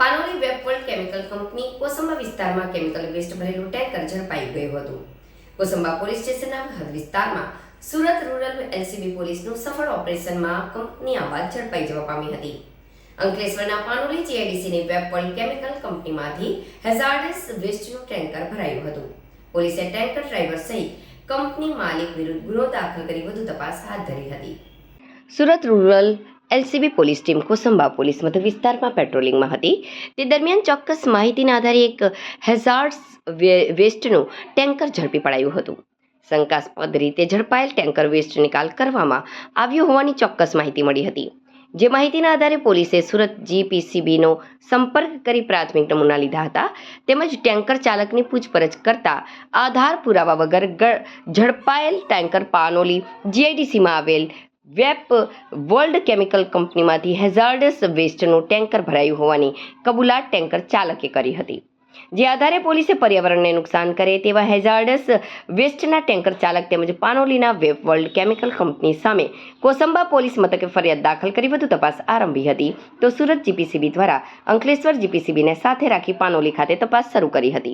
Panoli Vap World chemical company Kosamba વિસ્તારમાં chemical waste ભરેલું tanker ઝડપાઈ ગયું હતું. કોસંબા પોલીસ સ્ટેશનના હદ વિસ્તારમાં સુરત રૂરલ એલસીબી પોલીસનું સફળ ઓપરેશનમાં કંપની આવાજ ઝડપાઈ જવા પામી હતી. અંકલેશ્વરના પાનોલી જીઆઈડીસીની વેપવર્લ્ડ કેમિકલ કંપનીમાંથી હેઝાર્ડસ વેસ્ટનું ટેન્કર ભરાયું હતું. પોલીસે ટેન્કર ડ્રાઈવર સહિત કંપની માલિક વિરુદ્ધ ગુનો દાખલ કરી વધુ તપાસ હાથ ધરી હતી. Surat rural LCB police team Kosamba police મથક વિસ્તારમાં પેટ્રોલિંગમાં હતી. તે દરમિયાન ચોક્કસ માહિતીના આધારે એક હેઝાર્ડ્સ વેસ્ટનું ટેન્કર ઝડપી પડાયું હતું. શંકાસ્પદ રીતે ઝડપાયેલ ટેન્કર વેસ્ટ નિકાલ કરવામાં આવ્યો હોવાની ચોક્કસ માહિતી મળી હતી. જે માહિતીના આધારે પોલીસે સુરત જીપીસીબીનો સંપર્ક કરી પ્રાથમિક નમૂના લીધા હતા. તેમજ ટેન્કર ચાલકની પૂછપરછ કરતા આધાર પુરાવા વગર ઝડપાયેલ ટેન્કર પાનોલી જીઆઈડીસીમાં આવેલ વેપ વર્લ્ડ કેમિકલ કંપનીમાંથી હેઝાર્ડસ વેસ્ટનું ટેન્કર ભરાયું હોવાની કબૂલાત ટેન્કર ચાલકે કરી હતી. જે આધારે પોલીસે પર્યાવરણને નુકસાન કરે તેવા હેઝાર્ડસ વેસ્ટના ટેન્કર ચાલક તેમજ પાનોલીના વેપ વર્લ્ડ કેમિકલ કંપની સામે કોસંબા પોલીસ મથકે ફરિયાદ દાખલ કરી વધુ તપાસ આરંભી હતી. તો સુરત જીપીસીબી દ્વારા અંકલેશ્વર જીપીસીબીને સાથે રાખી પાનોલી ખાતે તપાસ શરૂ કરી હતી.